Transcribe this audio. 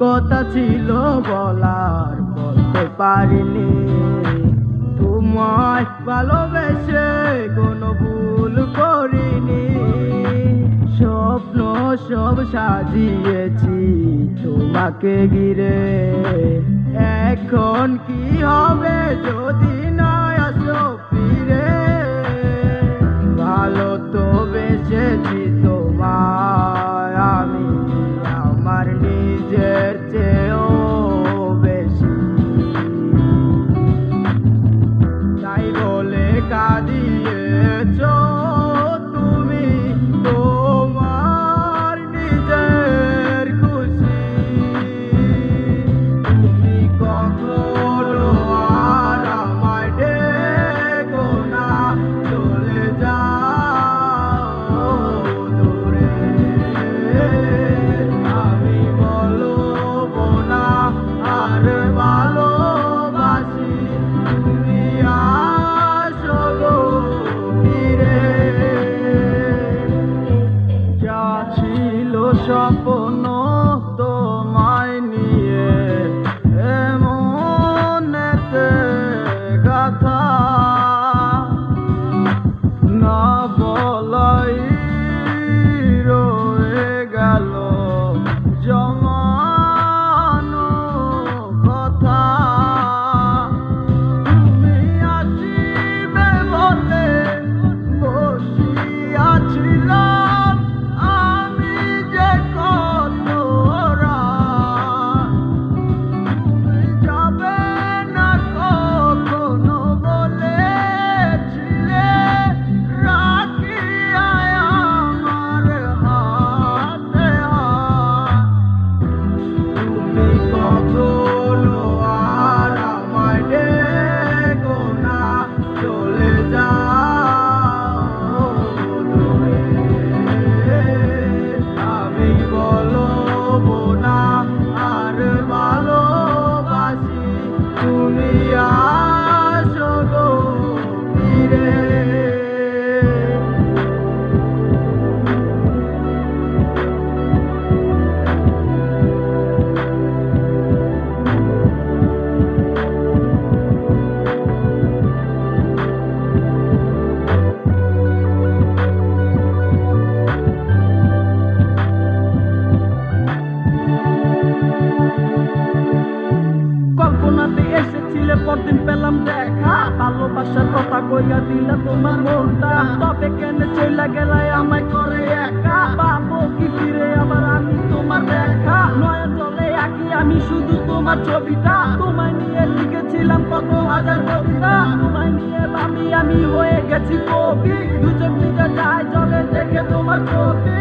কথা ছিল বলার, বলতে পারিনি। তোমায় ভালোবেসে কোনো ভুল করিনি। স্বপ্ন সব সাজিয়েছি তোমাকে ঘিরে। এখন কি হবে যদি God ভালোবাসি পরদিন পেলাম দেখা। ভালোবাসার কথা কইয়া দিলা তোমার মনটা। তবে কেন চইলা গেলাই আমায় করে একা? পাবো কি ফিরে আবার আমি তোমার দেখা। নয়ন জলে আঁকি আমি শুধু তোমার ছবিটা। তোমায় নিয়ে লিখেছিলাম কত হাজার কবিতা। তোমায় নিয়ে ভাবি আমি হয়ে গেছি কবি। দু চোখ নিজে যায় জলে দেখে তোমার ছবি